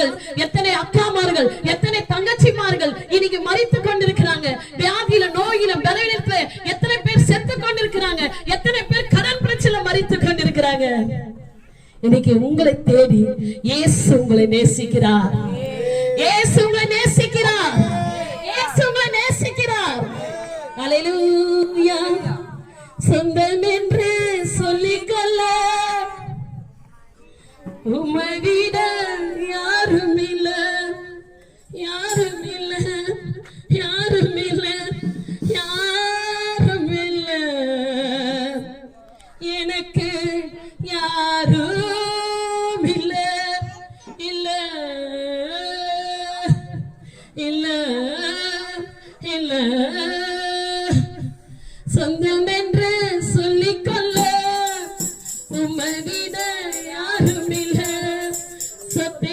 அண்ணன்மார்கள் எத்தனை அக்காமார்கள் எத்தனை தங்கச்சிமார்கள் இன்னைக்கு மறித்து கொண்டிருக்கிறாங்க. வியாதியில நோயில பலவீனத்துல எத்தனை பேர் செத்து கொண்டிருக்கிறாங்க. எத்தனை பேர் கடன் பிரச்சனை மறித்து கொண்டிருக்கிறாங்க. இன்னைக்கு உங்களை தேடி இயேசு உங்களை நேசிக்கிறார். இயேசு உங்களை நேசிக்கிறார். இயேசு உங்களை நேசிக்கிறார். அலையிலூயா. சொந்தம் என்று சொல்லிக்கொள்ள. உம்மை விட யாரும் இல்ல யாரும் இல்ல யாரும் இல்ல யாரும் இல்ல எனக்கு யாரும் இல்ல இல்ல இல்ல. இல்ல சொந்தம் என்று சொல்லிக்கொள்ள உம்மதிட யாரும் இல்ல சொத்தை